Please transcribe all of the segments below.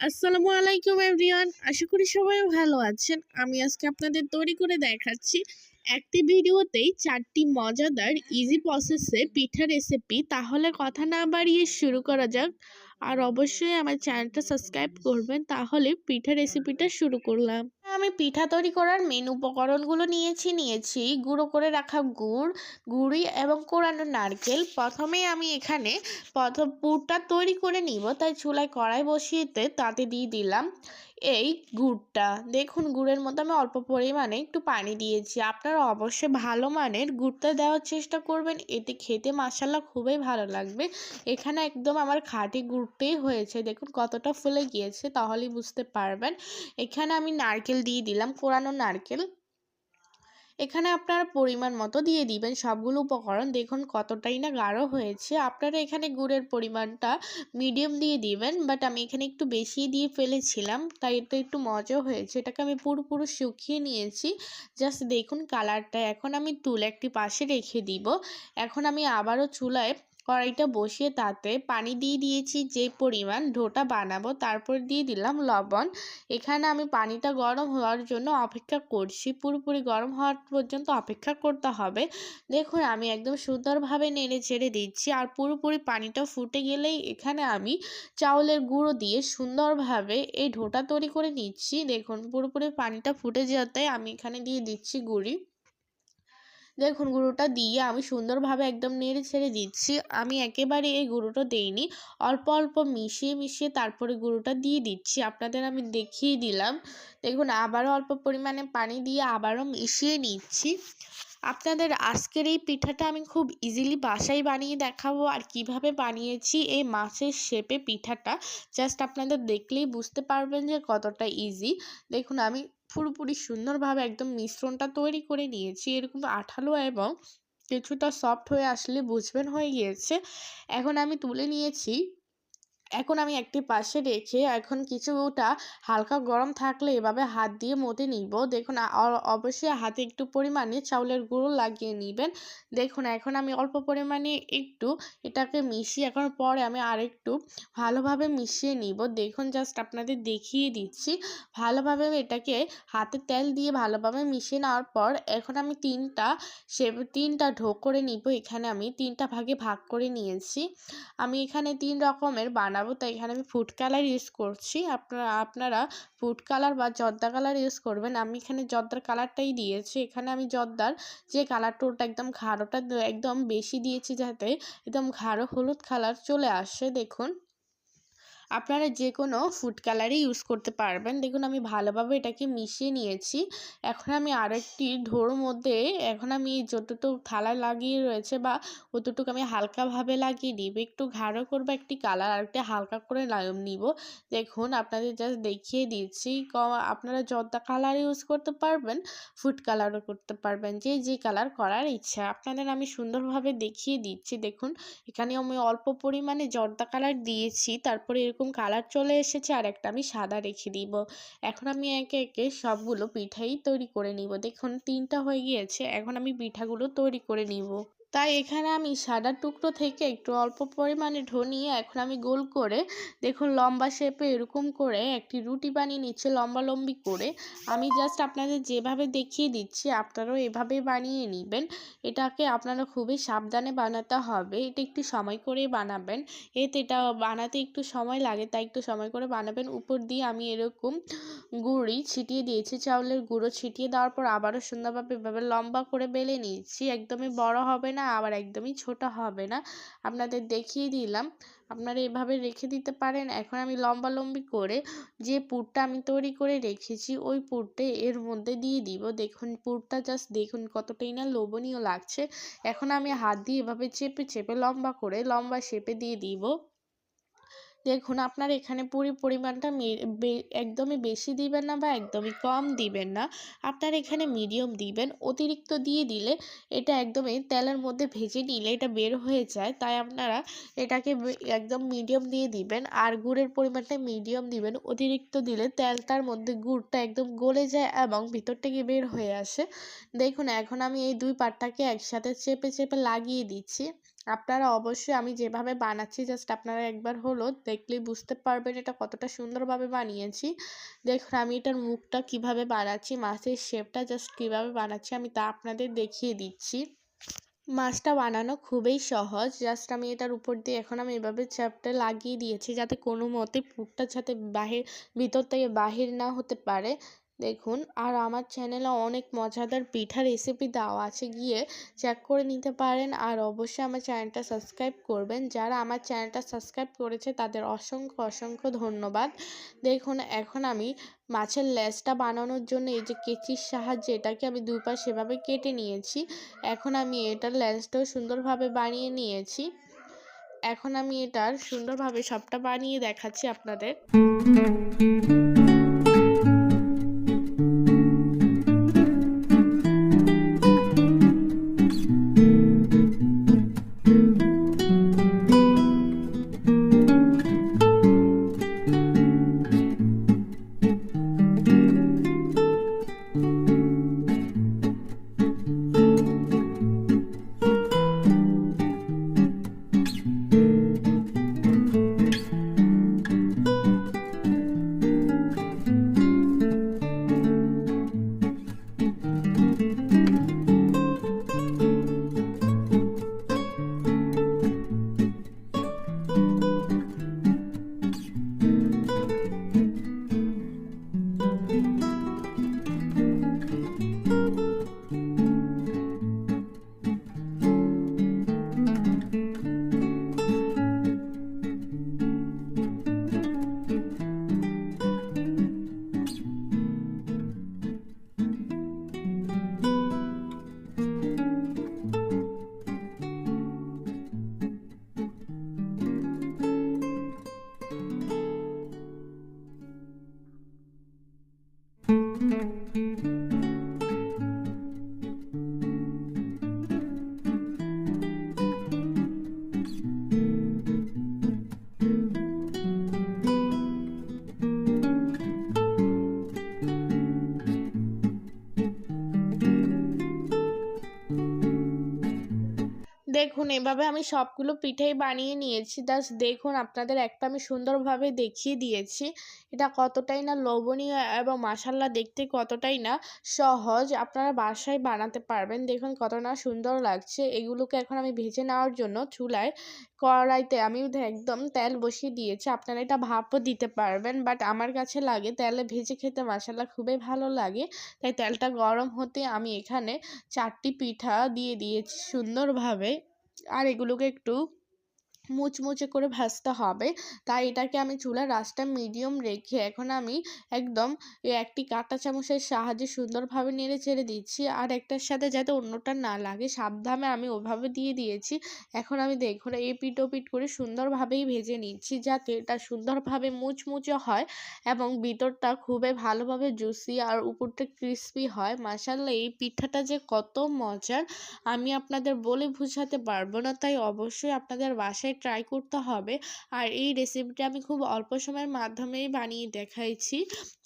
আসসালামু আলাইকুম এভরিওয়ান। আশা করি সবাই ভালো আছেন। আমি আজকে আপনাদের তৈরি করে দেখাচ্ছি একটি ভিডিওতেই চারটি মজাদার ইজি প্রসেসে পিঠা রেসিপি তাহলে কথা না বাড়িয়ে শুরু করা যাক। আর অবশ্যই আমার চ্যানেলটা সাবস্ক্রাইব করবেন, তাহলে পিঠা রেসিপিটা শুরু করলাম। আমি পিঠা তৈরি করার মেন উপকরণগুলো নিয়েছি নিয়েছি গুঁড়ো করে রাখা গুড়, গুড়ি এবং কোরানো নারকেল। প্রথমে আমি এখানে প্রথম পুরটা তৈরি করে নিব, তাই চুলায় কড়াই বসিয়েতে তাতে দিয়ে দিলাম। এই গুড়টা। দেখুন, গুড়ের মধ্যে আমি অল্প পরিমাণে একটু পানি দিয়েছি। আপনারা অবশ্যই ভালো মানের গুড়টা দেওয়ার চেষ্টা করবেন। এতে খেতে মাসাল্লা খুবই ভালো লাগবে। এখানে একদম আমার খাঁটি গুড়টাই হয়েছে। দেখুন, কতটা ফুলে গিয়েছে, তাহলেই বুঝতে পারবেন। এখানে আমি নারকেল দিয়ে দিলাম, কোরানো নারকেল। এখানে আপনারা পরিমাণ মতো দিয়ে দিবেন সবগুলো উপকরণ। দেখুন কতটাই না গাঢ় হয়েছে। আপনারা এখানে গুড়ের পরিমাণটা মিডিয়াম দিয়ে দিবেন বাট আমি এখানে একটু বেশি দিয়ে ফেলেছিলাম, তাই এটা একটু মজা হয়েছে। এটাকে আমি পুরোপুরো শুকিয়ে নিয়েছি। জাস্ট দেখুন কালারটা এখন আমি তুলে একটি পাশে রেখে দিব। এখন আমি আবারও চুলায় কড়াইটা বসিয়ে তাতে পানি দিয়ে দিয়েছি যে পরিমাণ ডোটা বানাবো তারপর দিয়ে দিলাম লবণ। এখানে আমি পানিটা গরম হওয়ার জন্য অপেক্ষা করছি, পুরোপুরি গরম হওয়ার পর্যন্ত অপেক্ষা করতে হবে। দেখুন, আমি একদম সুন্দরভাবে নেড়ে ছেড়ে দিচ্ছি আর পুরোপুরি পানিটা ফুটে গেলেই এখানে আমি চাউলের গুঁড়ো দিয়ে সুন্দরভাবে এই ঢোটা তৈরি করে নিচ্ছি। দেখুন, পুরোপুরি পানিটা ফুটে যেতে আমি এখানে দিয়ে দিচ্ছি গুঁড়ি। দেখুন, গুঁড়োটা দিয়ে আমি সুন্দরভাবে একদম নেড়ে ছেড়ে দিচ্ছি। আমি একেবারে এই গুঁড়োটা দেইনি। অল্প অল্প মিশিয়ে মিশিয়ে তারপরে গুঁড়োটা দিয়ে দিচ্ছি। আপনাদের আমি দেখিয়ে দিলাম। দেখুন, আবারও অল্প পরিমাণে পানি দিয়ে আবারও মিশিয়ে নিচ্ছি। আপনাদের আজকের এই পিঠাটা আমি খুব ইজিলি বাসায় বানিয়ে দেখাবো আর কীভাবে বানিয়েছি এই মাছের শেপে পিঠাটা। জাস্ট আপনাদের দেখলেই বুঝতে পারবেন যে কতটা ইজি দেখুন, আমি পুরোপুরি সুন্দরভাবে একদম মিশ্রণটা তৈরি করে নিয়েছি। এরকম আঠালো এবং কিছুটা সফট হয়ে আসলে বুঝবেন হয়ে গিয়েছে। এখন আমি তুলে নিয়েছি এখন আমি একটি পাশে রেখে এখন কিছুটা হালকা গরম থাকলে এভাবে হাত দিয়ে মতে নিব। দেখুন অবশ্যই হাতে একটু পরিমাণে চাউলের গুঁড়ো লাগিয়ে নেবেন। দেখুন, এখন আমি অল্প পরিমাণে একটু এটাকে মিশিয়ে এখন পরে আমি আরেকটু ভালোভাবে মিশিয়ে নিব। দেখুন জাস্ট আপনাদের দেখিয়ে দিচ্ছি। ভালোভাবে এটাকে হাতে তেল দিয়ে ভালোভাবে মিশিয়ে নেওয়ার পর এখন আমি তিনটা সে, তিনটা ঢোক করে নিব। এখানে আমি তিনটা ভাগে ভাগ করে নিয়েছি। আমি এখানে তিন রকমের বানা বানাবো। তাই এখানে আমি ফুড কালার ইউজ করছি। আপনারা আপনারা ফুড কালার বা জর্দা কালার ইউজ করবেন। আমি এখানে জর্দার কালারটাই দিয়েছি। এখানে আমি জর্দার যে কালারটা ওটা একদম ঘাড়োটা একদম বেশি দিয়েছি যাতে একদম ঘাড়ো হলুদ কালার চলে আসে। দেখুন। আপনারা যে কোনো ফুড কালারই ইউজ করতে পারবেন। দেখুন, আমি ভালোভাবে এটাকে মিশিয়ে নিয়েছি। এখন আমি আরেকটি ঢোর মধ্যে, এখন আমি যতটুকু থালা লাগিয়ে রয়েছে বা অতটুকু আমি হালকাভাবে লাগিয়ে নিব। একটু ঘাড়ো করব একটি কালার আর একটি হালকা করে নিব। দেখুন, আপনাদের জাস্ট দেখিয়ে দিচ্ছি। ক আপনারা জর্দা কালার ইউজ করতে পারবেন ফুড কালারও করতে পারবেন। যে যে কালার করার ইচ্ছা। আপনাদের আমি সুন্দরভাবে দেখিয়ে দিচ্ছি। দেখুন, এখানে আমি অল্প পরিমাণে জর্দা কালার দিয়েছি। তারপরে এরকম এরকম কালার চলে এসেছে আর একটা আমি সাদা রেখে দিব। এখন আমি একে একে সবগুলো পিঠাই তৈরি করে নিব। দেখুন তিনটা হয়ে গিয়েছে, এখন আমি পিঠাগুলো তৈরি করে নিব। তাই এখানে আমি সাদা টুকরো থেকে একটু অল্প পরিমাণে ঢো নিয়ে এখন আমি গোল করে, দেখুন লম্বা শেপে এরকম করে একটি রুটি বানিয়ে নিচ্ছে লম্বা লম্বি করে। আমি জাস্ট আপনাদের যেভাবে দেখিয়ে দিচ্ছি, আপনারাও এভাবে বানিয়ে নেবেন। এটাকে আপনারা খুবই সাবধানে বানাতে হবে। এটা একটু সময় করে বানাবেন। এতে এটা বানাতে একটু সময় লাগে, তাই একটু সময় করে বানাবেন। উপর দিয়ে আমি এরকম গুঁড়ি ছিটিয়ে দিয়েছি, চাউলের গুঁড়ো ছিটিয়ে দেওয়ার পর আবারও সুন্দরভাবে এভাবে লম্বা করে বেলে নিয়েছি একদমই বড় হবে না। না, আবার একদমই ছোট হবে না। আপনাদের দেখিয়ে দিলাম। আপনারা এভাবে রেখে দিতে পারেন। এখন আমি লম্বা লম্বি করে যে পুরটা আমি তৈরি করে রেখেছি, ওই পুরটা এর মধ্যে দিয়ে দিব। দেখুন, পুরটা জাস্ট দেখুন কতটাই না লোভনীয় লাগছে। এখন আমি হাত দিয়ে এভাবে চেপে চেপে লম্বা করে লম্বা শেপে দিয়ে দিব। দেখুন, আপনার এখানে পুরি পরিমাণটা একদমই বেশি দিবেন না বা একদমই কম দিবেন না। আপনার এখানে মিডিয়াম দিবেন, অতিরিক্ত দিয়ে দিলে এটা একদমই তেলের মধ্যে ভেজে নিলে এটা বের হয়ে যায়, তাই আপনারা এটাকে একদম মিডিয়াম দিয়ে দিবেন। আর গুড়ের পরিমাণটা মিডিয়াম দিবেন, অতিরিক্ত দিলে তেলটার মধ্যে গুড়টা একদম গলে যায় এবং ভিতর থেকে বের হয়ে আসে। দেখুন, এখন আমি এই দুই পাটটাকে একসাথে চেপে চেপে লাগিয়ে দিচ্ছি। আপনারা অবশ্যই আমি যেভাবে বানাচ্ছি জাস্ট আপনারা একবার হলো দেখলেই বুঝতে পারবেন এটা কতটা সুন্দরভাবে বানিয়েছি। দেখুন, আমি এটার মুখটা কীভাবে বানাচ্ছি, মাছের শেপটা জাস্ট কীভাবে বানাচ্ছি, আমি তা আপনাদের দেখিয়ে দিচ্ছি। মাছটা বানানো খুবই সহজ জাস্ট আমি এটার উপর দিয়ে এখন আমি এভাবে চ্যাপটা লাগিয়ে দিয়েছি যাতে কোনো মতে পুরটা যাতে বাহির, ভিতর থেকে বাহির না হতে পারে। দেখুন, আর আমার চ্যানেলে অনেক মজাদার পিঠা রেসিপি দেওয়া আছে, গিয়ে চেক করে নিতে পারেন। আর অবশ্যই আমার চ্যানেলটা সাবস্ক্রাইব করবেন। যারা আমার চ্যানেলটা সাবস্ক্রাইব করেছে, তাদের অসংখ্য অসংখ্য ধন্যবাদ। দেখুন, এখন আমি মাছের লেজটা বানানোর জন্য এই যে কেচির সাহায্যে এটাকে আমি দুই পাশ সেভাবে কেটে নিয়েছি। এখন আমি এটার লেজটাও সুন্দরভাবে বানিয়ে নিয়েছি। এখন আমি এটার সুন্দরভাবে সবটা বানিয়ে দেখাচ্ছি আপনাদের। এভাবে আমি সবগুলো পিঠেই বানিয়ে নিয়েছি। জাস্ট দেখুন, আপনাদের একটা আমি সুন্দরভাবে দেখিয়ে দিয়েছি। এটা কতটাই না লোভনীয় এবং মাসাল্লা দেখতে কতটাই না সহজ। আপনারা বাসায় বানাতে পারবেন। দেখুন, কত না সুন্দর লাগছে। এগুলোকে এখন আমি ভেজে নেওয়ার জন্য চুলায় কড়াইতে আমি একদম তেল বসিয়ে দিয়েছি। আপনারা এটা ভাপও দিতে পারবেন বাট আমার কাছে লাগে তেলে ভেজে খেতে মাসাল্লা খুবই ভালো লাগে। তাই তেলটা গরম হতে আমি এখানে চারটি পিঠা দিয়ে দিয়েছি সুন্দরভাবে। আর এগুলোকে একটু মুচমুচে করে ভাজতে হবে। তাই এটাকে আমি চুলার আঁচটা মিডিয়াম রেখে এখন আমি একদম একটি কাঁটা চামচের সাহায্যে সুন্দরভাবে নেড়ে চেড়ে দিচ্ছি। আর একটার সাথে যাতে অন্যটা না লাগে, সাবধানে আমি ওভাবে দিয়ে দিয়েছি। এখন আমি দেখুন এই পিঠ ও পিঠ করে সুন্দরভাবেই ভেজে নিচ্ছি যাতে এটা সুন্দরভাবে মুচমুচে হয় এবং ভিতরটা খুবই ভালোভাবে জুসি আর উপরটা ক্রিস্পি হয়। মাসাল্লাহ এই পিঠাটা যে কত মজার! আমি আপনাদের বলে বোঝাতে পারব না, তাই অবশ্যই আপনাদের বাসায় ট্রাই করতে হবে। আর এই রেসিপিটা আমি খুব অল্প সময়ের মাধ্যমেই বানিয়ে দেখাইছি।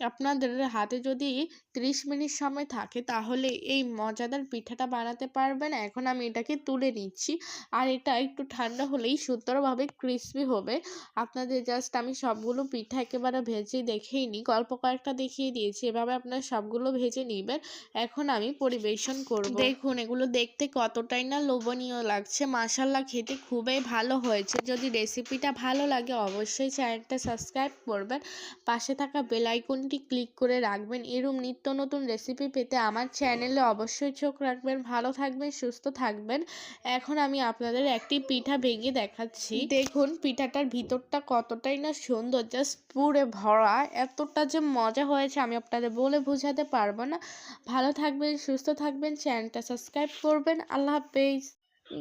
আপনাদের হাতে যদি ত্রিশ মিনিট সময় থাকে, তাহলে এই মজাদার পিঠাটা বানাতে পারবেন। এখন আমি এটাকে তুলে নিচ্ছি। আর এটা একটু ঠান্ডা হলেই সুন্দরভাবে ক্রিসপি হবে। আপনাদের জাস্ট আমি সবগুলো পিঠা একেবারে ভেজে দেখেই নিই। গল্প কয়েকটা দেখিয়ে দিয়েছি, এভাবে আপনারা সবগুলো ভেজে নেবেন। এখন আমি পরিবেশন করব। দেখুন, এগুলো দেখতে কতটাই না লোভনীয় লাগছে। মাসাল্লা খেতে খুবই ভালো হয়েছে। যদি রেসিপিটা ভালো লাগে, অবশ্যই চ্যানেলটা সাবস্ক্রাইব করবেন। পাশে থাকা বেল আইকনটি ক্লিক করে রাখবেন। এরম নিত্য নতুন রেসিপি পেতে আমার চ্যানেলে অবশ্যই চোখ রাখবেন, ভালো থাকবেন, সুস্থ থাকবেন। এখন আমি আপনাদের একটি পিঠা ভেঙে দেখাচ্ছি। দেখুন পিঠাটার ভিতরটা কতটাই না সুন্দর জাস্ট পুরে ভরা, এতটা যে মজা হয়েছে আমি আপনাদের বলে বোঝাতে পারব না। ভালো থাকবেন, সুস্থ থাকবেন চ্যানেলটা সাবস্ক্রাইব করবেন, আল্লাহ হাফেজ।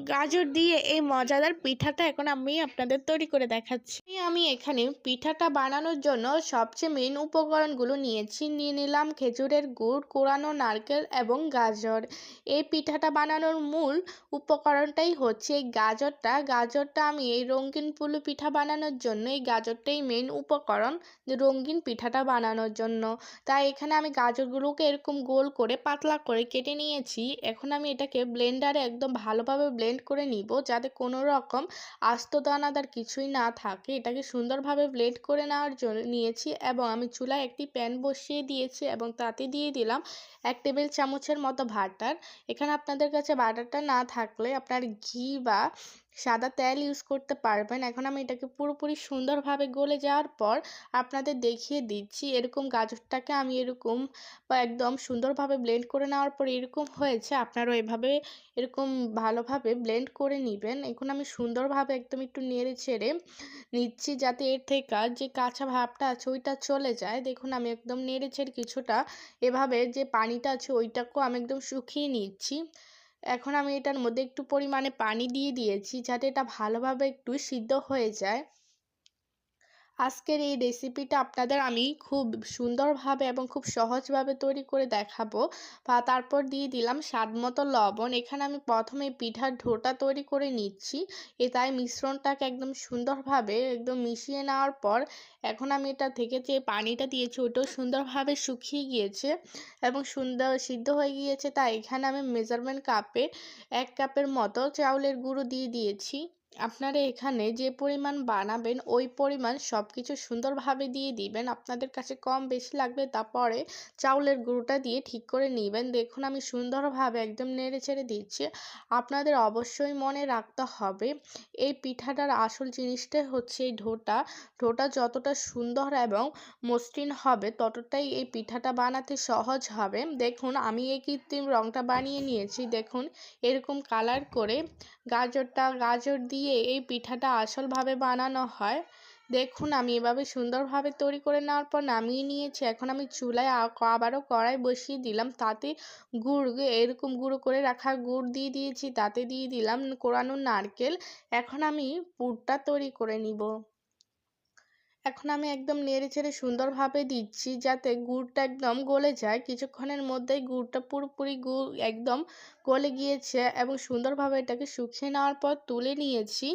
গাজর দিয়ে এই মজাদার পিঠাটা এখন আমি আপনাদের তৈরি করে দেখাচ্ছি। আমি এখানে পিঠাটা বানানোর জন্য সবচেয়ে মেন উপকরণগুলো নিয়েছি। নিয়ে নিলাম খেজুরের গুড়, কোরানো নারকেল এবং গাজর। এই পিঠাটা বানানোর মূল উপকরণটাই হচ্ছে এই গাজরটা। গাজরটা আমি এই রঙিন পুলু পিঠা বানানোর জন্য এই গাজরটাই মেন উপকরণ রঙিন পিঠাটা বানানোর জন্য। তাই এখানে আমি গাজরগুলোকে এরকম গোল করে পাতলা করে কেটে নিয়েছি। এখন আমি এটাকে ব্লেন্ডারে একদম ভালোভাবে ব্লেন্ড করে নিব যাতে কোনো রকম আস্ত দানাদার কিছুই না থাকে। এটাকে সুন্দরভাবে ব্লেন্ড করে নেওয়ার জন্য নিয়েছি এবং আমি চুলায় একটি প্যান বসিয়ে দিয়েছি এবং তাতে দিয়ে দিলাম এক টেবিল চামচের মতো বাটার এখানে আপনাদের কাছে বাটারটা না থাকলে আপনার ঘি বা সাদা তেল ইউজ করতে পারবেন। এখন আমি এটাকে পুরোপুরি সুন্দরভাবে গলে যাওয়ার পর আপনাদের দেখিয়ে দিচ্ছি। এরকম গাজরটাকে আমি এরকম একদম সুন্দরভাবে ব্লেন্ড করে নেওয়ার পর এরকম হয়েছে, আপনারাও এভাবে এরকম ভালোভাবে ব্লেন্ড করে নেবেন। এখন আমি সুন্দরভাবে একদম একটু নেড়ে ছেড়ে নিচ্ছি যাতে এর থেকে যে কাঁচা ভাবটা আছে ওইটা চলে যায়। দেখুন, আমি একদম নেড়ে ছেড়ে কিছুটা এভাবে যে পানিটা আছে ওইটাকেও আমি একদম শুকিয়ে নিচ্ছি। এখন আমি এটার মধ্যে একটু পরিমাণে পানি দিয়ে দিয়েছি যাতে এটা ভালোভাবে একটু সিদ্ধ হয়ে যায়। আজকের এই রেসিপিটা আপনাদের আমি খুব সুন্দরভাবে এবং খুব সহজভাবে তৈরি করে দেখাবো। বা তারপর দিয়ে দিলাম স্বাদ মতো লবণ। এখানে আমি প্রথমে পিঠার ঢোটা তৈরি করে নিচ্ছি। এ তাই মিশ্রণটাকে একদম সুন্দরভাবে একদম মিশিয়ে নেওয়ার পর এখন আমি এটা থেকে যে পানিটা দিয়েছি ওটাও সুন্দরভাবে শুকিয়ে গিয়েছে এবং সুন্দর সিদ্ধ হয়ে গিয়েছে। তাই এখানে আমি মেজারমেন্ট কাপে এক কাপের মতো চাউলের গুঁড়ো দিয়ে দিয়েছি। আপনারা এখানে যে পরিমাণ বানাবেন, ওই পরিমাণ সব কিছু সুন্দরভাবে দিয়ে দিবেন। আপনাদের কাছে কম বেশি লাগবে তারপরে চাউলের গুঁড়োটা দিয়ে ঠিক করে নেবেন। দেখুন আমি সুন্দরভাবে একদম নেড়ে ছেড়ে দিচ্ছি। আপনাদের অবশ্যই মনে রাখতে হবে, এই পিঠাটার আসল জিনিসটাই হচ্ছে এই ঢোটা। ঢোটা যতটা সুন্দর এবং মসৃণ হবে ততটাই এই পিঠাটা বানাতে সহজ হবে। দেখুন আমি এই কৃত্রিম রঙটা বানিয়ে নিয়েছি। দেখুন এরকম কালার করে গাজরটা, গাজর দিয়ে এই পিঠাটা আসলভাবে বানানো হয়। দেখুন, আমি এভাবে সুন্দরভাবে তৈরি করে নেওয়ার পর নামিয়ে নিয়েছি। এখন আমি চুলায় আবারও কড়াই বসিয়ে দিলাম। তাতে গুড়, এরকম গুঁড়ো করে রাখা গুড় দিয়ে দিয়েছি। তাতে দিয়ে দিলাম কোরানো নারকেল। এখন আমি পুরটা তৈরি করে নিব। এখন আমি একদম নেড়ে চেড়ে সুন্দরভাবে দিচ্ছি যাতে গুড়টা একদম গলে যায়। কিছুক্ষণের মধ্যেই গুড়টা পুরোপুরি গুড় একদম গলে গিয়েছে এবং সুন্দরভাবে এটাকে শুকিয়ে নেওয়ার পর তুলে নিয়েছি।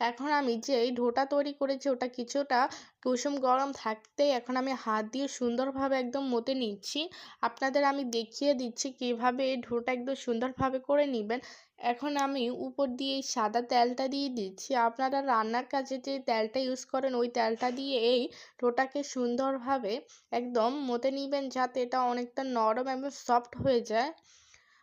এখন আমি যে ঢোটা তৈরি করেছি ওটা কিছুটা কুসুম গরম থাকতেই এখন আমি হাত দিয়ে সুন্দরভাবে একদম মতে নিচ্ছি। আপনাদের আমি দেখিয়ে দিচ্ছি কীভাবে এই ঢোটা একদম সুন্দরভাবে করে নেবেন। এখন আমি উপর দিয়ে এই সাদা তেলটা দিয়ে দিচ্ছি। আপনারা রান্নার কাজে যে তেলটা ইউজ করেন, ওই তেলটা দিয়ে এই ঢোটাকে সুন্দরভাবে একদম মতে নেবেন যাতে এটা অনেকটা নরম এবং সফট হয়ে যায়।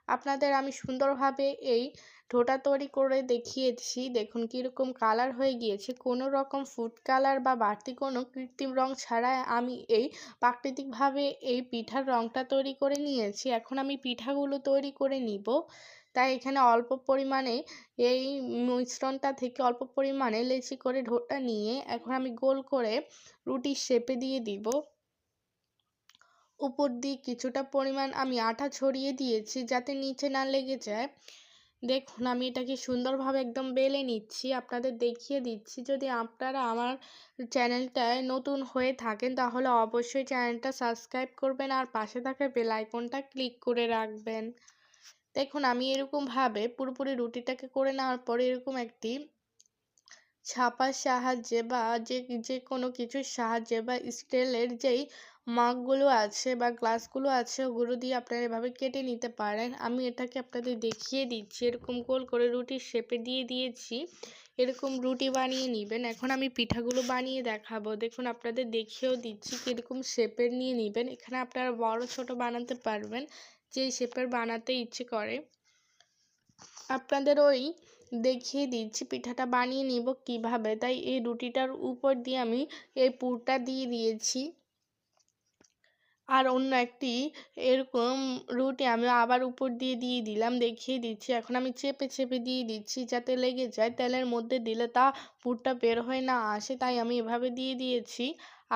আপনাদের আমি সুন্দরভাবে এই ঢোটা তৈরি করে দেখিয়েছি। দেখুন কীরকম কালার হয়ে গিয়েছে। কোনো রকম ফুড কালার বা বাড়তি কোনো কৃত্রিম রং ছাড়াই আমি এই প্রাকৃতিকভাবে এই পিঠার রংটা তৈরি করে নিয়েছি। এখন আমি পিঠাগুলো তৈরি করে নিব। তাই এখানে অল্প পরিমাণে এই মিশ্রণটা থেকে অল্প পরিমাণে লেচি করে ঢোটা নিয়ে এখন আমি গোল করে রুটির শেপে দিয়ে দিব। উপর দিয়ে কিছুটা পরিমাণ আমি আটা ছড়িয়ে দিয়েছি যাতে নিচে না লেগে যায়। দেখুন, আমি এটাকে সুন্দরভাবে একদম বেলে নিচ্ছি, আপনাদের দেখিয়ে দিচ্ছি। যদি আপনারা আমার চ্যানেলটায় নতুন হয়ে থাকেন, তাহলে অবশ্যই চ্যানেলটা সাবস্ক্রাইব করবেন আর পাশে থাকা বেল আইকনটা ক্লিক করে রাখবেন। দেখুন, আমি এরকমভাবে পুরোপুরি রুটিটাকে করে নেওয়ার পরে এরকম একটি ছাপার সাহায্যে বা যে যে কোনো কিছুর সাহায্যে বা স্টিলের যেই মাগগুলো আছে বা গ্লাসগুলো আছে, ওগুলো দিয়ে আপনারা এভাবে কেটে নিতে পারেন। আমি এটাকে আপনাদের দেখিয়ে দিচ্ছি। এরকম গোল করে রুটির শেপে দিয়ে দিয়েছি। এরকম রুটি বানিয়ে নেবেন। এখন আমি পিঠাগুলো বানিয়ে দেখাবো। দেখুন, আপনাদের দেখিয়েও দিচ্ছি কীরকম শেপের নিয়ে নেবেন। এখানে আপনারা বড়, ছোট বানাতে পারবেন। যেই শেপের বানাতে ইচ্ছে করে। আপনাদের ওই দেখিয়ে দিচ্ছি পিঠাটা বানিয়ে নিব কীভাবে। তাই এই রুটিটার উপর দিয়ে আমি এই পুরটা দিয়ে দিয়েছি। আর অন্য একটি এরকম রুটি আমি আবার উপর দিয়ে দিয়ে দিলাম, দেখিয়ে দিচ্ছি। এখন আমি চেপে চেপে দিয়ে দিচ্ছি যাতে লেগে যায়। তেলের মধ্যে দিলে তা পুরটা বের হয়ে না, আসে। তাই আমি এভাবে দিয়ে দিয়েছি।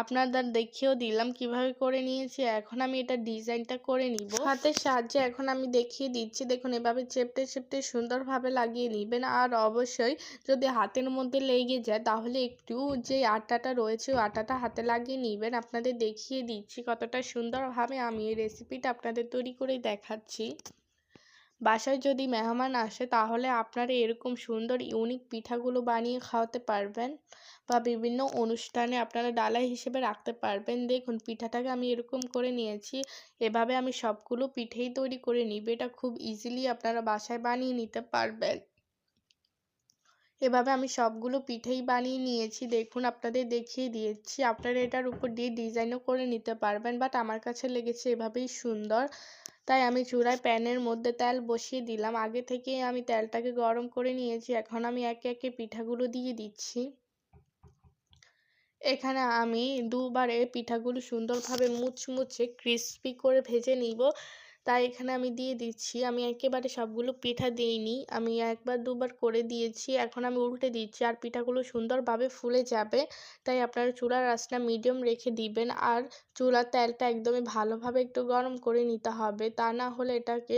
আপনাদের দেখিয়েও দিলাম কীভাবে করে নিয়েছি, এখন আমি এটা ডিজাইনটা করে নিব। হাতের সাহায্যে এখন আমি দেখিয়ে দিচ্ছি, দেখুন এভাবে চেপটে চেপটে সুন্দরভাবে লাগিয়ে নেবেন। আর অবশ্যই যদি হাতের মধ্যে লেগে যায়, তাহলে একটু যে আটাটা রয়েছে, ওই আটাটা হাতে লাগিয়ে নেবেন। আপনাদের দেখিয়ে দিচ্ছি কতটা সুন্দরভাবে। আমি এই রেসিপিটা আপনাদের তৈরি করে দেখাচ্ছি। বাসায় যদি মেহমান আসে, তাহলে আপনারা এরকম সুন্দর ইউনিক পিঠাগুলো বানিয়ে খাওয়াতে পারবেন। বা বিভিন্ন অনুষ্ঠানে আপনারা ডালাই হিসেবে রাখতে পারবেন। দেখুন, পিঠাটাকে আমি এরকম করে নিয়েছি। এভাবে আমি সবগুলো পিঠেই তৈরি করে নিব। এটা খুব ইজিলি আপনারা বাসায় বানিয়ে নিতে পারবেন। এভাবে আমি সবগুলো পিঠেই বানিয়ে নিয়েছি। দেখুন, আপনাদের দেখিয়ে দিয়েছি। আপনারা এটার উপর দিয়ে ডিজাইনও করে নিতে পারবেন, বাট আমার কাছে লেগেছে এভাবেই সুন্দর। তাই আমি চূড়ায় প্যানের মধ্যে তেল বসিয়ে দিলাম। আগে থেকে আমি তেলটাকে গরম করে নিয়েছি। এখন আমি একে একে পিঠাগুলো দিয়ে দিচ্ছি। এখানে আমি দুবারে পিঠাগুলো সুন্দরভাবে মুচমুচে ক্রিস্পি করে ভেজে নিব। তাই এখানে আমি দিয়ে দিচ্ছি। আমি একেবারে সবগুলো পিঠা দিইনি। আমি একবার দুবার করে দিয়েছি। এখন আমি উল্টে দিচ্ছি আর পিঠাগুলো সুন্দরভাবে ফুলে যাবে। তাই আপনারা চুলার আঁচটা মিডিয়াম রেখে দিবেন। আর চুলার তেলটা একদমই ভালোভাবে একটু গরম করে নিতে হবে। তা না হলে এটাকে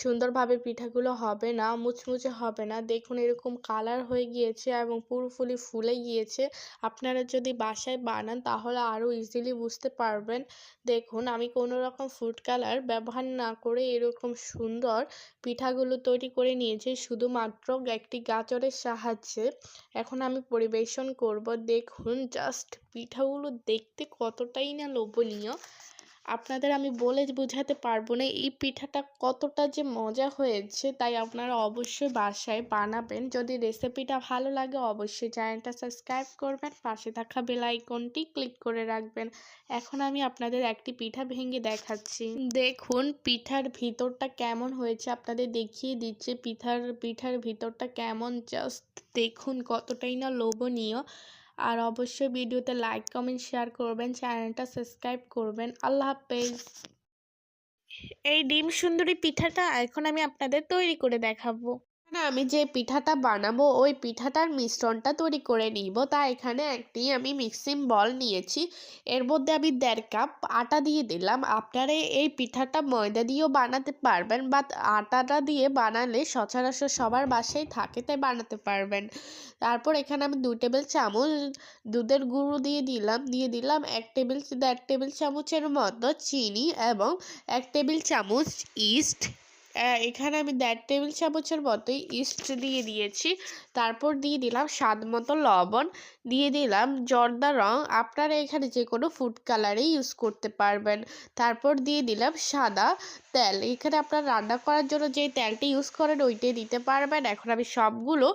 সুন্দরভাবে পিঠাগুলো হবে না, মুচমুচে হবে না। দেখুন এরকম কালার হয়ে গিয়েছে এবং পুরোপুরি ফুলে গিয়েছে। আপনারা যদি বাসায় বানান তাহলে আরও ইজিলি বুঝতে পারবেন। দেখুন আমি কোনো রকম ফুড কালার ব্যবহার না করে এরকম সুন্দর পিঠাগুলো তৈরি করে নিয়েছি। শুধুমাত্র একটি গাজরের সাহায্যে। এখন আমি পরিবেশন করব। দেখুন জাস্ট পিঠাগুলো দেখতে কতটাই না লোভনীয় আপনাদের আমি বলে বোঝাতে পারব না এই পিঠাটা কতটা যে মজা হয়েছে তাই আপনারা অবশ্যই বাসায় বানাবেন। যদি রেসিপিটা ভালো লাগে অবশ্যই চ্যানেলটা সাবস্ক্রাইব করবেন, পাশে থাকা বেল আইকনটি ক্লিক করে রাখবেন। এখন আমি আপনাদের একটি পিঠা ভেঙে দেখাচ্ছি। দেখুন, পিঠার ভিতরটা কেমন হয়েছে আপনাদের দেখিয়ে দিচ্ছে। পিঠার পিঠার ভিতরটা কেমন জাস্ট দেখুন কতটাই না লোভনীয়। আর অবশ্যই ভিডিওতে লাইক কমেন্ট শেয়ার করবেন চ্যানেলটা সাবস্ক্রাইব করবেন। আল্লাহ হাফেজ। এই ডিম সুন্দরী পিঠাটা এখন আমি আপনাদের তৈরি করে দেখাবো। এখানে আমি যে পিঠাটা বানাবো, ওই পিঠাটার মিশ্রণটা তৈরি করে নিব। তা এখানে একটি আমি মিক্সিং বল নিয়েছি। এর মধ্যে আমি দেড় কাপ আটা দিয়ে দিলাম। আপনারা এই পিঠাটা ময়দা দিয়েও বানাতে পারবেন বা আটাটা দিয়ে বানালে সচরাচর সবার বাসায় থাকে, তাই বানাতে পারবেন। তারপর এখানে আমি দু টেবিল চামচ দুধের গুঁড়ো দিয়ে দিলাম। দিয়ে দিলাম এক টেবিল, দেড় টেবিল চামচের মতো চিনি এবং এক টেবিল চামচ ইস্ট এখানে আমি দেড় টেবিল চামচের মতোই ইস্ট দিয়ে দিয়েছি। তারপর দিয়ে দিলাম স্বাদ মতো লবণ। দিয়ে দিলাম জর্দা রং। আপনারা এখানে যে কোনো ফুড কালারই ইউজ করতে পারবেন। তারপর দিয়ে দিলাম সাদা তেল। এখানে আপনারা রান্না করার জন্য যে তেলটি ইউজ করেন ওইটাই দিতে পারবেন। এখন আমি সবগুলো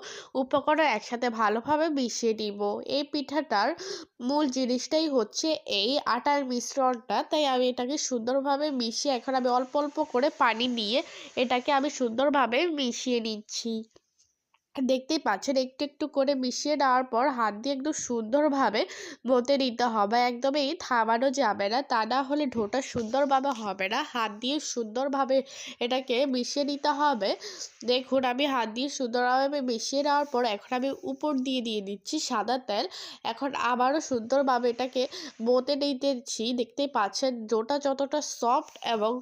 উপকরণ একসাথে ভালোভাবে মিশিয়ে নিব। এই পিঠাটার মূল জিনিসটাই হচ্ছে এই আটার মিশ্রণটা। তাই আমি এটাকে সুন্দরভাবে মিশিয়ে এখন আমি অল্প অল্প করে পানি নিয়ে এটাকে আমি সুন্দরভাবে মিশিয়ে নিচ্ছি। দেখতেই পাচ্ছেন, একটু একটু করে মিশিয়ে নেওয়ার পর হাত দিয়ে একদম সুন্দরভাবে মতে নিতে হবে। একদমই থামানো যাবে না, তা না হলে ঢোটা সুন্দরভাবে হবে না। হাত দিয়ে সুন্দরভাবে এটাকে মিশিয়ে নিতে হবে। দেখুন, আমি হাত দিয়ে সুন্দরভাবে মিশিয়ে নেওয়ার পর এখন আমি উপর দিয়ে দিয়ে দিচ্ছি সাদা তেল। এখন আবারও সুন্দরভাবে এটাকে মতে নিতেছি দেখতেই পাচ্ছেন ডোটা যতটা সফট এবং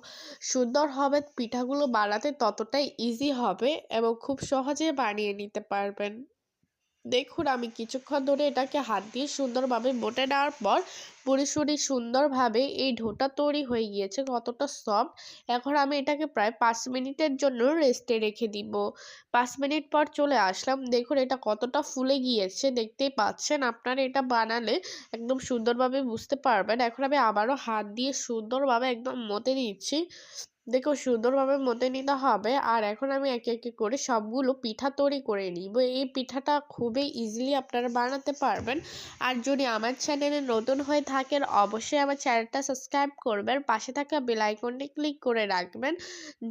সুন্দর হবে, পিঠাগুলো বানাতে ততটাই ইজি হবে এবং খুব সহজে বানিয়ে নিতে পারবেন। দেখুন, আমি কিছুক্ষণ ধরে এটাকে হাত দিয়ে সুন্দরভাবে বটে নেওয়ার পর পুরোপুরি সুন্দরভাবে এই ঢোটা তৈরি হয়ে গিয়েছে, কতটা সফট। এখন আমি এটাকে প্রায় পাঁচ মিনিটের জন্য রেস্টে রেখে দিব। পাঁচ মিনিট পর চলে আসলাম। দেখুন, এটা কতটা ফুলে গিয়েছে, দেখতেই পাচ্ছেন আপনারা এটা বানালে একদম সুন্দরভাবে বুঝতে পারবেন। এখন আমি আবারও হাত দিয়ে সুন্দরভাবে একদম মতে নিচ্ছি। দেখো সুন্দরভাবে মতে নিতে হবে। আর এখন আমি একে একে করে সবগুলো পিঠা তৈরি করে নিব। এই পিঠাটা খুবই ইজিলি আপনারা বানাতে পারবেন। আর যদি আমার চ্যানেলে নতুন হয়ে থাকেন, অবশ্যই আমার চ্যানেলটা সাবস্ক্রাইব করবেন। পাশে থাকা বেল আইকনটি ক্লিক করে রাখবেন,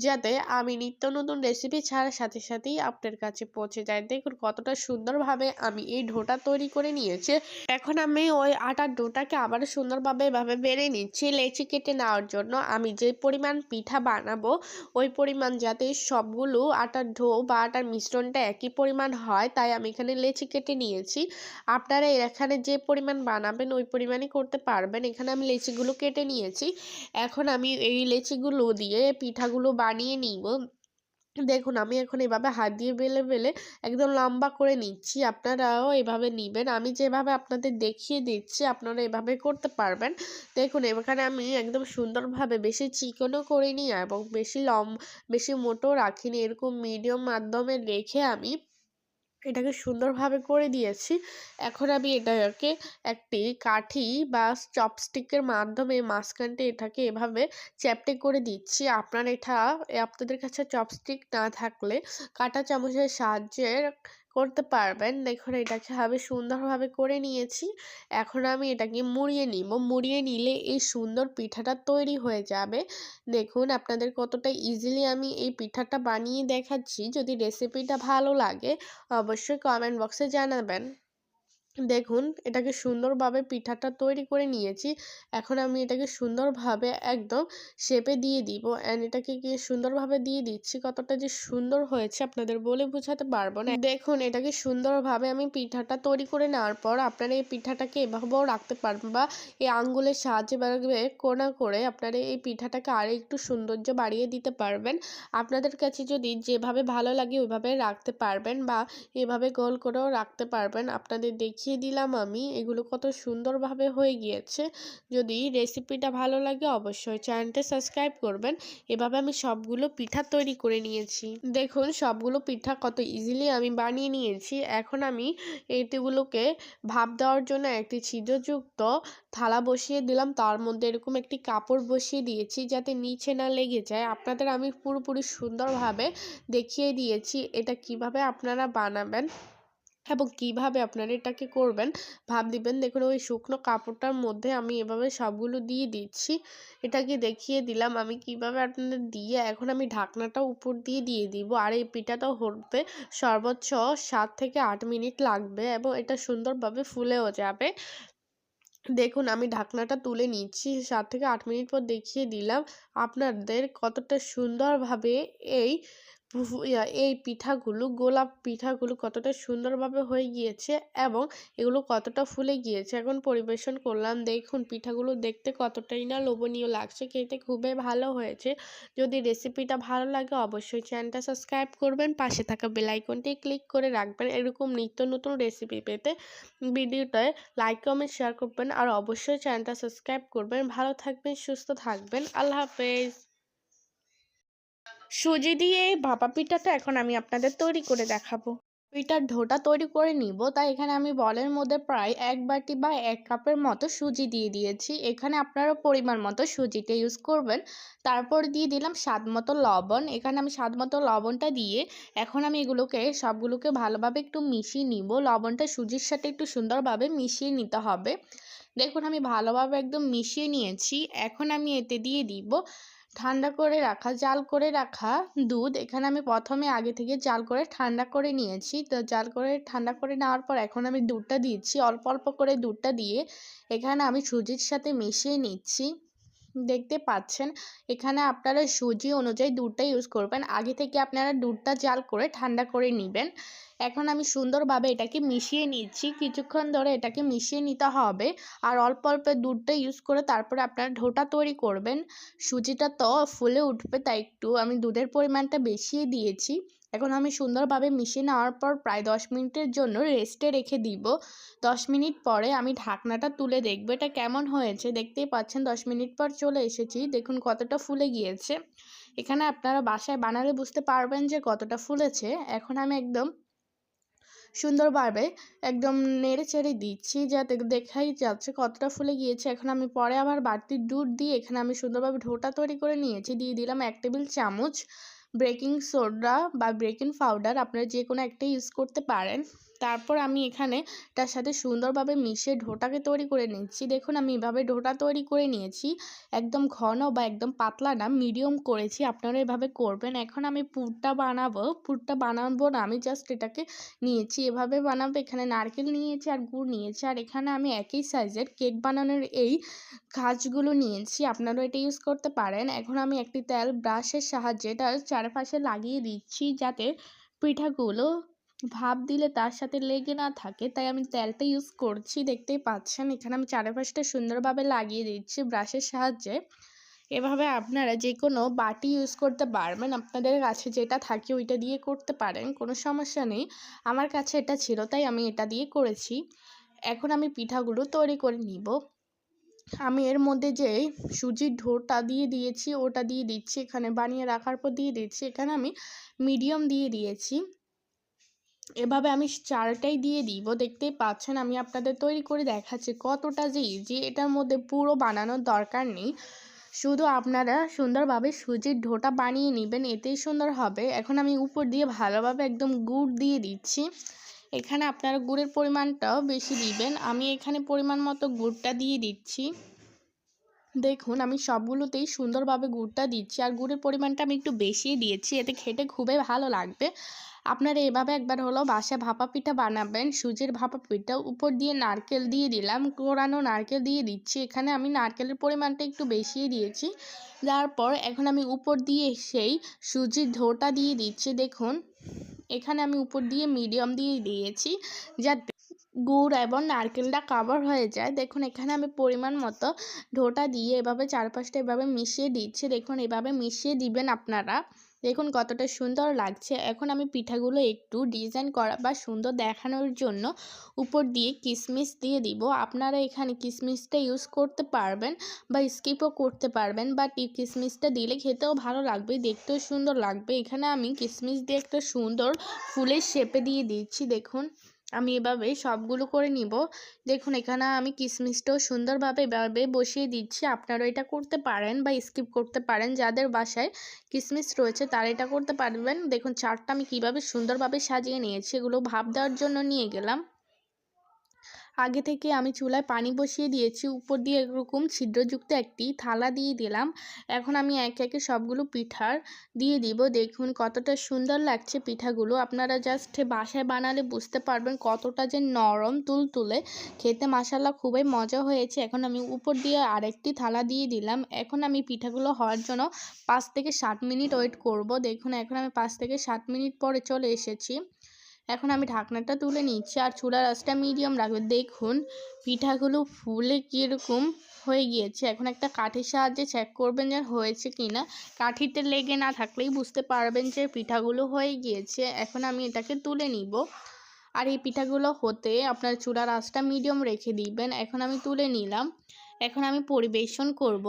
যাতে আমি নিত্য নতুন রেসিপি ছাড়ার সাথে সাথেই আপনার কাছে পৌঁছে যায়। দেখুন কতটা সুন্দরভাবে আমি এই ঢোটা তৈরি করে নিয়েছি। এখন আমি ওই আটার ডোটাকে আবার সুন্দরভাবে এভাবে বেড়ে নিচ্ছি লেচি কেটে নেওয়ার জন্য। আমি যে পরিমাণ পিঠা বানাবো। ওই পরিমাণ যাতে সবগুলো আটার ঢো বা আটার মিশ্রণটা একই পরিমাণ হয়, তাই আমি এখানে লেচি কেটে নিয়েছি। আপনারা এখানে যে পরিমাণ বানাবেন ওই পরিমাণই করতে পারবেন। এখানে আমি লেচিগুলো কেটে নিয়েছি। এখন আমি এই লেচিগুলো দিয়ে পিঠাগুলো বানিয়ে নিব। দেখুন, আমি এখন এভাবে হাত দিয়ে বেলে বেলে একদম লম্বা করে নিচ্ছি। আপনারাও এভাবে নেবেন। আমি যেভাবে আপনাদের দেখিয়ে দিচ্ছি, আপনারা এভাবে করতে পারবেন। দেখুন, এখানে আমি একদম সুন্দরভাবে বেশি চিকনও করিনি এবং বেশি লম বেশি মোটো রাখিনি। এরকম মিডিয়াম মাধ্যমে রেখে আমি এটাকে সুন্দরভাবে করে দিয়েছি। এখন আমি এটাকে একটি কাঠি বা চপস্টিকের মাধ্যমে মাঝখানটি এটাকে এভাবে চ্যাপটে করে দিচ্ছি। আপনার এটা, আপনাদের কাছে চপস্টিক না থাকলে কাটা চামচের সাহায্যে করতে পারবেন। দেখুন, এটাকে আমি সুন্দরভাবে করে নিয়েছি। এখন আমি এটাকে মুড়িয়ে নিব। মুড়িয়ে নিলে এই সুন্দর পিঠাটা তৈরি হয়ে যাবে। দেখুন, আপনাদের কতটা ইজিলি আমি এই পিঠাটা বানিয়ে দেখাচ্ছি। যদি রেসিপিটা ভালো লাগে, অবশ্যই কমেন্ট বক্সে জানাবেন। দেখুন, এটাকে সুন্দরভাবে পিঠাটা তৈরি করে নিয়েছি। এখন আমি এটাকে সুন্দরভাবে একদম শেপে দিয়ে দিব। অ্যান্ড এটাকে কি সুন্দরভাবে দিয়ে দিচ্ছি? কতটা যে সুন্দর হয়েছে আপনাদের বলে বোঝাতে পারব না। দেখুন, এটাকে সুন্দরভাবে আমি পিঠাটা তৈরি করে নেওয়ার পর আপনারা এই পিঠাটাকে এভাবেও রাখতে পারবেন বা এই আঙ্গুলের সাহায্যে বাড়বে কোনা করে আপনারা এই পিঠাটাকে আরও একটু সৌন্দর্য বাড়িয়ে দিতে পারবেন। আপনাদের কাছে যদি যেভাবে ভালো লাগে ওইভাবে রাখতে পারবেন বা এভাবে গোল করেও রাখতে পারবেন। আপনাদের দেখি দেখিয়ে দিলাম আমি। এগুলো কত সুন্দরভাবে হয়ে গিয়েছে। যদি রেসিপিটা ভালো লাগে অবশ্যই চ্যানেলটা সাবস্ক্রাইব করবেন। এভাবে আমি সবগুলো পিঠা তৈরি করে নিয়েছি। দেখুন, সবগুলো পিঠা কত ইজিলি আমি বানিয়ে নিয়েছি। এখন আমি এইগুলোকে ভাপ দেওয়ার জন্য একটি ছিদ্রযুক্ত থালা বসিয়ে দিলাম। তার মধ্যে এরকম একটি কাপড় বসিয়ে দিয়েছি যাতে নিচে না লেগে যায়। আপনাদের আমি পুরোপুরি সুন্দরভাবে দেখিয়ে দিয়েছি। এটা কীভাবে আপনারা বানাবেন এবং কীভাবে আপনারা এটাকে করবেন, ভাব দিবেন। দেখুন, ওই শুকনো কাপড়টার মধ্যে আমি এভাবে সবগুলো দিয়ে দিচ্ছি। এটাকে দেখিয়ে দিলাম আমি কীভাবে আপনাদের দিয়ে, এখন আমি ঢাকনাটা উপর দিয়ে দিয়ে দিব। আর এই পিঠাটা হতে সর্বোচ্চ সাত থেকে আট মিনিট লাগবে এবং এটা সুন্দরভাবে ফুলেও যাবে। দেখুন, আমি ঢাকনাটা তুলে নিচ্ছি। সাত থেকে আট মিনিট পর দেখিয়ে দিলাম। আপনাদের কতটা সুন্দরভাবে এই এই পিঠাগুলো, গোলাপ পিঠাগুলো কতটা সুন্দরভাবে হয়ে গিয়েছে এবং এগুলো কতটা ফুলে গিয়েছে। এখন পরিবেশন করলাম, দেখুন পিঠাগুলো দেখতে কতটাই না লোভনীয় লাগছে, খেতে খুবই ভালো হয়েছে। যদি রেসিপিটা ভালো লাগে অবশ্যই চ্যানেলটা সাবস্ক্রাইব করবেন, পাশে থাকা বেলাইকনটি ক্লিক করে রাখবেন। এরকম নিত্য নতুন রেসিপি পেতে ভিডিওটায় লাইক, কমেন্ট, শেয়ার করবেন আর অবশ্যই চ্যানেলটা সাবস্ক্রাইব করবেন। ভালো থাকবেন, সুস্থ থাকবেন। আল্লাহ হাফেজ। সুজি দিয়ে এই ভাপা পিঠাটা এখন আমি আপনাদের তৈরি করে দেখাবো। পিঠার ঢোটা তৈরি করে নিব, তাই এখানে আমি বলের মধ্যে প্রায় এক বাটি বা এক কাপের মতো সুজি দিয়ে দিয়েছি। এখানে আপনারা পরিমাণ মতো সুজিটা ইউজ করবেন। তারপর দিয়ে দিলাম স্বাদ মতো লবণ। এখানে আমি স্বাদ মতো লবণটা দিয়ে এখন আমি এগুলোকে, সবগুলোকে ভালোভাবে একটু মিশিয়ে নিব। লবণটা সুজির সাথে একটু সুন্দরভাবে মিশিয়ে নিতে হবে। দেখুন আমি ভালোভাবে একদম মিশিয়ে নিয়েছি। এখন আমি এতে দিয়ে দিব ঠান্ডা করে রাখা, জাল করে রাখা দুধ এখানে আমি প্রথমে আগে থেকে জাল করে ঠান্ডা করে নিয়েছি। তো জাল করে ঠান্ডা করে নেওয়ার পর এখন আমি দুধটা দিচ্ছি। অল্প অল্প করে দুধটা দিয়ে এখানে আমি সুজির সাথে মিশিয়ে নিচ্ছি। দেখতে পাচ্ছেন, এখানে আপনারা সুজি অনুযায়ী দুধটা ইউজ করবেন। আগে থেকে আপনারা দুধটা জাল করে ঠান্ডা করে নেবেন। এখন আমি সুন্দরভাবে এটাকে মিশিয়ে নিচ্ছি। কিছুক্ষণ ধরে এটাকে মিশিয়ে নিতে হবে। আর অল্প অল্প দুধটা ইউজ করে তারপরে আপনারা ঢোটা তৈরি করবেন। সুজিটা তো ফুলে উঠবে, তাই একটু আমি দুধের পরিমাণটা বেশিয়ে দিয়েছি। এখন আমি সুন্দরভাবে মিশিয়ে নেওয়ার পর প্রায় দশ মিনিটের জন্য রেস্টে রেখে দিব। দশ মিনিট পরে আমি ঢাকনাটা তুলে দেখব এটা কেমন হয়েছে। দেখতেই পাচ্ছেন দশ মিনিট পর চলে এসেছি। দেখুন কতটা ফুলে গিয়েছে। এখানে আপনারা বাসায় বানালে বুঝতে পারবেন যে কতটা ফুলেছে। এখন আমি একদম সুন্দরভাবে একদম নেড়ে চেড়ে দিচ্ছি, যাতে দেখাই যাচ্ছে কতটা ফুলে গিয়েছে। এখন আমি পরে আবার বাড়তি দুধ দিয়ে এখানে আমি সুন্দরভাবে ঢোটা তৈরি করে নিয়েছি। দিয়ে দিলাম এক টেবিল চামচ বেকিং সোডা বা বেকিং পাউডার আপনারা যে কোনো একটা ইউজ করতে পারেন। তারপর আমি এখানে তার সাথে সুন্দরভাবে মিশিয়ে ঢোটাকে তৈরি করে নিচ্ছি। দেখুন, আমি এভাবে ঢোটা তৈরি করে নিয়েছি। একদম ঘন বা একদম পাতলা না মিডিয়াম করেছি। আপনারা এভাবে করবেন। এখন আমি পুরটা বানাবো। পুরটা বানাবো না, আমি জাস্ট এটাকে নিয়েছি। এভাবে বানাবো। এখানে নারকেল নিয়েছি আর গুড় নিয়েছি। আর এখানে আমি একই সাইজের কেক বানানোর এই কাজগুলো নিয়েছি। আপনারাও এটা ইউজ করতে পারেন। এখন আমি একটি তেল ব্রাশের সাহায্যে এটার চারপাশে লাগিয়ে দিচ্ছি যাতে পিঠাগুলো ভাপ দিলে তার সাথে লেগে না থাকে, তাই আমি তেলটা ইউজ করছি, দেখতেই পাচ্ছেন। এখানে আমি চারপাশটা সুন্দরভাবে লাগিয়ে দিচ্ছি ব্রাশের সাহায্যে। এভাবে আপনারা যে কোনো বাটি ইউজ করতে পারবেন। আপনাদের কাছে যেটা থাকে ওইটা দিয়ে করতে পারেন, কোনো সমস্যা নেই। আমার কাছে এটা ছিল, তাই আমি এটা দিয়ে করেছি। এখন আমি পিঠাগুলো তৈরি করে নিব। আমি এর মধ্যে যে সুজির ঢোটা দিয়ে দিয়েছি, ওটা দিয়ে দিচ্ছি। এখানে বানিয়ে রাখার পর দিয়ে দিচ্ছি। এখানে আমি মিডিয়াম দিয়ে দিয়েছি। এভাবে আমি চারটাই দিয়ে দিব। দেখতেই পাচ্ছেন আমি আপনাদের তৈরি করে দেখাচ্ছি কতটা যে ইজি এটার মধ্যে পুরো বানানোর দরকার নেই। শুধু আপনারা সুন্দরভাবে সুজির ঢোটা বানিয়ে নেবেন, এতেই সুন্দর হবে। এখন আমি উপর দিয়ে ভালোভাবে একদম গুড় দিয়ে দিচ্ছি। এখানে আপনারা গুড়ের পরিমাণটাও বেশি দিবেন। আমি এখানে পরিমাণ মতো গুড়টা দিয়ে দিচ্ছি। দেখুন, আমি সবগুলোতেই সুন্দরভাবে গুড়টা দিচ্ছি। আর গুড়ের পরিমাণটা আমি একটু বেশিই দিয়েছি, এতে খেতে খুবই ভালো লাগবে। আপনারা এভাবে একবার হলো বাসায় ভাপা পিঠা বানাবেন। সুজির ভাপা পিঠা উপর দিয়ে নারকেল দিয়ে দিলাম। কোরানো নারকেল দিয়ে দিচ্ছি। এখানে আমি নারকেলের পরিমাণটা একটু বেশিই দিয়েছি। তারপর এখন আমি উপর দিয়ে সেই সুজির ঢোটা দিয়ে দিচ্ছি। দেখুন, এখানে আমি উপর দিয়ে মিডিয়াম দিয়ে দিয়েছি যাতে গুড় এবং নারকেলটা কাভার হয়ে যায়। দেখুন, এখানে আমি পরিমাণ মতো ঢোটা দিয়ে এভাবে চারপাশটা এভাবে মিশিয়ে দিচ্ছি। দেখুন, এভাবে মিশিয়ে দিবেন আপনারা। দেখুন কতটা সুন্দর লাগছে। এখন আমি পিঠাগুলো একটু ডিজাইন করা বা সুন্দর দেখানোর জন্য উপর দিয়ে কিসমিস দিয়ে দিব। আপনারা এখানে কিসমিসটা ইউজ করতে পারবেন বা স্কিপও করতে পারবেন বা কিসমিসটা দিলে খেতেও ভালো লাগবে, দেখতেও সুন্দর লাগবে। এখানে আমি কিসমিস দিয়ে একটা সুন্দর ফুলের শেপে দিয়ে দিচ্ছি, দেখুন। আমি এভাবে সবগুলো করে নিব। দেখুন, এখানে আমি কিশমিশটাও সুন্দরভাবে এভাবে বসিয়ে দিচ্ছি। আপনারা এটা করতে পারেন বা স্কিপ করতে পারেন যাদের বাসায় কিশমিশ রয়েছে তারা এটা করতে পারবেন। দেখুন চারটা আমি কীভাবে সুন্দরভাবে সাজিয়ে নিয়েছি, এগুলো ভাব দেওয়ার জন্য নিয়ে গেলাম। আগে থেকে আমি চুলায় পানি বসিয়ে দিয়েছি। উপর দিয়ে এরকম ছিদ্রযুক্ত একটি থালা দিয়ে দিলাম। এখন আমি একে একে সবগুলো পিঠার দিয়ে দিব। দেখুন কতটা সুন্দর লাগছে পিঠাগুলো। আপনারা জাস্ট বাসায় বানালে বুঝতে পারবেন কতটা যে নরম, তুলতুলে। খেতে মশালা খুবই মজা হয়েছে। এখন আমি উপর দিয়ে আরেকটি থালা দিয়ে দিলাম। এখন আমি পিঠাগুলো হওয়ার জন্য পাঁচ থেকে সাত মিনিট ওয়েট করব। দেখুন এখন আমি পাঁচ থেকে সাত মিনিট পরে চলে এসেছি। এখন আমি ঢাকনাটা তুলে নিচ্ছি আর চুলার আঁচটা মিডিয়াম রাখবে। দেখুন, পিঠাগুলো ফুলে কীরকম হয়ে গিয়েছে। এখন একটা কাঠির সাহায্যে চেক করবেন যে হয়েছে কি না কাঠিতে লেগে না থাকলেই বুঝতে পারবেন যে পিঠাগুলো হয়ে গিয়েছে। এখন আমি এটাকে তুলে নিব। আর এই পিঠাগুলো হতে আপনার চুলার আঁচটা মিডিয়াম রেখে দিবেন। এখন আমি তুলে নিলাম। এখন আমি পরিবেশন করব।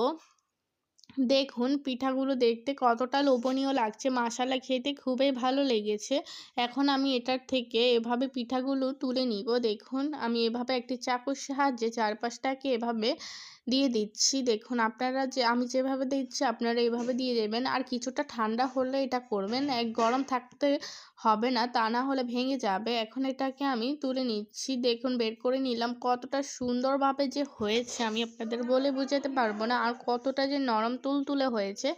দেখুন, পিঠাগুলো দেখতে কতটা লোভনীয় লাগছে। মশালা খেতে খুবই ভালো লেগেছে। এখন আমি এটার থেকে এভাবে পিঠাগুলো তুলে নিব। দেখুন, আমি এভাবে একটি চাকুর সাহায্যে চারপাশটাকে এভাবে দিয়ে দিচ্ছি। দেখুন, আপনারা যে, আমি যেভাবে দিচ্ছি, আপনারা এভাবে দিয়ে দেবেন। আর কিছুটা ঠান্ডা হলে এটা করবেন। এক গরম থাকতে হবে না, তা না হলে ভেঙে যাবে। এখন এটাকে আমি তুলে নিচ্ছি। দেখুন, বের করে নিলাম। কতটা সুন্দরভাবে যে হয়েছে, আমি আপনাদের বলে বোঝাতে পারব না। আর কতটা যে নরম তুলতুলে হয়েছে।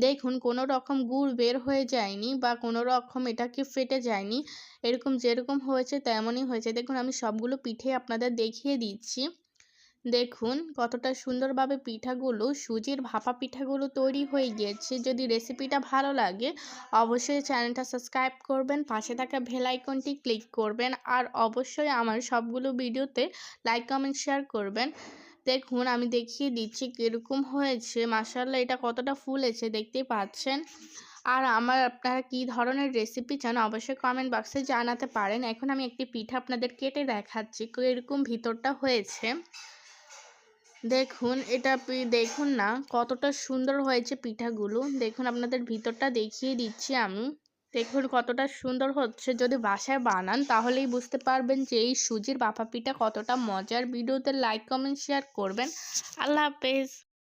দেখুন, কোনো রকম গুড় বের হয়ে যায়নি বা কোনো রকম এটাকে ফেটে যায়নি। এরকম যেরকম হয়েছে, তেমনই হয়েছে। দেখুন, আমি সবগুলো পিঠে আপনাদের দেখিয়ে দিচ্ছি। দেখুন, কতটা সুন্দরভাবে পিঠাগুলো, সুজির ভাপা পিঠাগুলো তৈরি হয়ে গিয়েছে। যদি রেসিপিটা ভালো লাগে, অবশ্যই চ্যানেলটা সাবস্ক্রাইব করবেন, পাশে থাকা ভেল আইকনটি ক্লিক করবেন, আর অবশ্যই আমার সবগুলো ভিডিওতে লাইক কমেন্ট শেয়ার করবেন। দেখুন, আমি দেখিয়ে দিচ্ছি কীরকম হয়েছে। মাসাল্লাহ এটা কতটা ফুলেছে দেখতেই পাচ্ছেন। আর আমার আপনারা কী ধরনের রেসিপি চান, অবশ্যই কমেন্ট বক্সে জানাতে পারেন। এখন আমি একটি পিঠা আপনাদের কেটে দেখাচ্ছি, কীরকম ভিতরটা হয়েছে। দেখুন, এটা দেখুন না, কতটা সুন্দর হয়েছে পিঠাগুলো। দেখুন, আপনাদের ভিতরটা দেখিয়ে দিচ্ছি আমি। দেখুন, কতটা সুন্দর হচ্ছে। যদি বাসায় বানান, তাহলেই বুঝতে পারবেন যে এই সুজির বাপা পিঠা কতটা মজার। ভিডিওতে লাইক কমেন্ট শেয়ার করবেন। আল্লাহ হাফেজ।